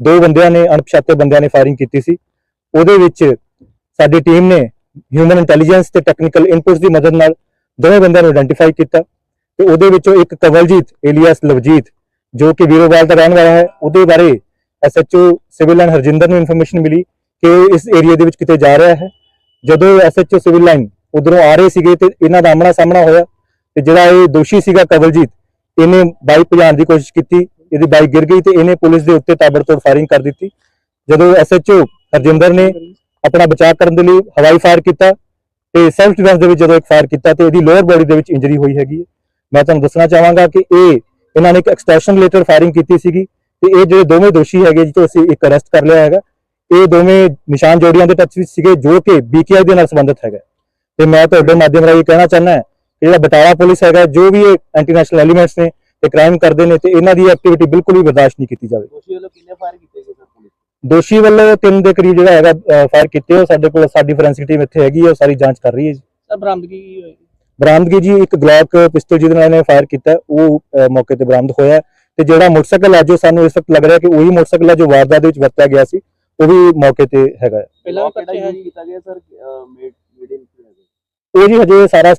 ਦੋ ਬੰਦਿਆਂ ਨੇ, ਅਣਪਛਾਤੇ ਬੰਦਿਆਂ ਨੇ ਫਾਇਰਿੰਗ ਕੀਤੀ ਸੀ। ਉਹਦੇ ਵਿੱਚ ਸਾਡੀ ਟੀਮ ਨੇ ਹਿਊਮਨ ਇੰਟੈਲੀਜੈਂਸ ਤੇ ਟੈਕਨੀਕਲ ਇਨਪੁਟਸ ਦੀ ਮਦਦ ਨਾਲ ਦੋਵੇਂ ਬੰਦਿਆਂ ਨੂੰ ਆਇਡੈਂਟੀਫਾਈ ਕੀਤਾ ਤੇ ਉਹਦੇ ਵਿੱਚੋਂ ਇੱਕ ਕਵਲਜੀਤ ਏਲੀਅਸ ਲਵਜੀਤ, ਜੋ ਕਿ ਵੀਰੋਵਾਲ ਦਾ ਰਹਿਣ ਵਾਲਾ ਹੈ, ਉਹਦੇ ਬਾਰੇ ਐਸਐਚਓ ਸਿਵਲ ਲਾਈਨ ਹਰਜਿੰਦਰ ਨੂੰ ਇਨਫੋਰਮੇਸ਼ਨ ਮਿਲੀ ਕਿ ਇਸ ਏਰੀਆ ਦੇ ਵਿੱਚ ਕਿਤੇ ਜਾ ਰਿਹਾ ਹੈ। ਜਦੋਂ ਐਸਐਚਓ ਸਿਵਲ ਲਾਈਨ ਉਧਰੋਂ ਆ ਰਹੇ ਸੀਗੇ ਤੇ ਇਹਨਾਂ ਦਾ ਆਮਣਾ ਸਾਹਮਣਾ ਹੋਇਆ ਤੇ ਜਿਹੜਾ ਇਹ ਦੋਸ਼ੀ ਸੀਗਾ ਕਵਲਜੀਤ, ਇਹਨੇ ਬਾਈਕ ਭਜਾਉਣ ਦੀ ਕੋਸ਼ਿਸ਼ ਕੀਤੀ। ਇਹਦੀ ਬਾਈਕ ਗਿਰ ਗਈ ਤੇ ਇਹਨੇ ਪੁਲਿਸ ਦੇ ਉੱਤੇ ਤਾਬੜਤੋੜ ਫਾਇਰਿੰਗ ਕਰ ਦਿੱਤੀ। ਜਦੋਂ ਐਸਐਚਓ ਹਰਜਿੰਦਰ ਨੇ ਆਪਣਾ ਬਚਾਅ ਕਰਨ ਦੇ ਲਈ ਹਵਾਈ ਫਾਇਰ ਕੀਤਾ ਤੇ ਸੈਲਫ ਡਿਫੈਂਸ ਦੇ ਵਿੱਚ ਜਦੋਂ ਇੱਕ ਫਾਇਰ ਕੀਤਾ ਤੇ ਇਹਦੀ ਲੋਅਰ ਬੋਡੀ ਦੇ ਵਿੱਚ ਇੰਜਰੀ ਹੋਈ ਹੈਗੀ ਮੈਂ ਤੁਹਾਨੂੰ ਦੱਸਣਾ ਚਾਹਾਂਗਾ ਕਿ ਇਹ ਇਹਨਾਂ ਨੇ ਇੱਕ ਐਕਸਟੋਰਸ਼ਨ ਰਿਲੇਟਡ ਫਾਇਰਿੰਗ ਕੀਤੀ ਸੀਗੀ ਤੇ ਇਹ ਜਿਹੜੇ ਦੋਵੇਂ ਦੋਸ਼ੀ ਹੈਗੇ ਜਿੱਥੋਂ ਅਸੀਂ ਇੱਕ ਅਰੈਸਟ ਕਰ ਲਿਆ ਹੈਗਾ, ਇਹ ਦੋਵੇਂ ਨਿਸ਼ਾਨ ਜੋੜੀਆਂ ਦੇ ਟੱਚ ਵਿੱਚ ਸੀਗੇ ਜੋ ਕਿ ਬੀਕੇਆਈ ਦੇ ਨਾਲ ਸੰਬੰਧਿਤ ਹੈਗਾ। ਤੇ ਮੈਂ ਤੁਹਾਡੇ ਮਾਧਿਅਮ ਰਾਹੀਂ ਕਹਿਣਾ ਚਾਹੁੰਦਾ ਹਾਂ ਜਿਹੜਾ ਬਟਾਲਾ ਪੁਲਿਸ ਹੈਗਾ, ਜੋ ਵੀ ਇਹ ਐਂਟੀ ਨੈਸ਼ਨਲ ਐਲੀਮੈਂਟਸ ਨੇ ਤੇ ਕ੍ਰਾਈਮ ਕਰਦੇ ਨੇ ਤੇ ਇਹਨਾਂ ਦੀ ਐਕਟੀਵਿਟੀ ਬਿਲਕੁਲ ਵੀ ਬਰਦਾਸ਼ਤ ਨਹੀਂ ਕੀਤੀ ਜਾਵੇ। ਦੋਸ਼ੀ ਵੱਲੋਂ ਕਿੰਨੇ ਫਾਇਰ ਕੀਤੇ ਗਏ ਸਰ ਪੁਲਿਸ ਦੋਸ਼ੀ ਵੱਲੋਂ ਤਿੰਨ ਦੇ ਕਰੀਬ ਜਿਹੜਾ ਹੈਗਾ ਫਾਇਰ ਕੀਤੇ ਉਹ ਸਾਡੇ ਕੋਲ ਸਾਡੀ ਫੋਰੈਂਸਿਕ ਟੀਮ ਇੱਥੇ ਹੈਗੀ ਹੈ ਉਹ ਸਾਰੀ ਜਾਂਚ ਕਰ ਰਹੀ ਹੈ ਜੀ। ਸਰ ਬਰਾਮਦਗੀ ਕੀ ਹੋਈ? ਬਰਾਮਦਗੀ ਜੀ ਇੱਕ ਗਲੌਕ ਪਿਸਟਲ ਜਿਹਦੇ ਨਾਲ ਇਹਨੇ ਫਾਇਰ ਕੀਤਾ ਉਹ ਮੌਕੇ ਤੇ ਬਰਾਮਦ ਹੋਇਆ ਹੈ। ਤੇ ਜਿਹੜਾ ਮੋਟਰਸਾਈਕਲ ਹੈ ਜੋ ਸਾਨੂੰ ਇਸ ਵਕਤ ਲੱਗ ਰਿਹਾ ਕਿ ਉਹੀ ਮੋਟਰਸਾਈਕਲ ਹੈ ਜੋ ਵਾਰਦਾਤ ਦੇ ਵਿੱਚ ਵਰਤਿਆ ਗਿਆ ਸੀ ਉਹ ਵੀ ਮੌਕੇ ਤੇ ਹੈਗਾ ਹੈ। ਪਹਿਲਾਂ ਕਿਹੜਾ ਹੈ? ਯੂਜ਼ ਕੀਤਾ ਗਿਆ ਸਰ ਮੇਡ ਮੇਡ ਇਨ ਉਹ ਜੀ ਹਜੇ ਸਾਰਾ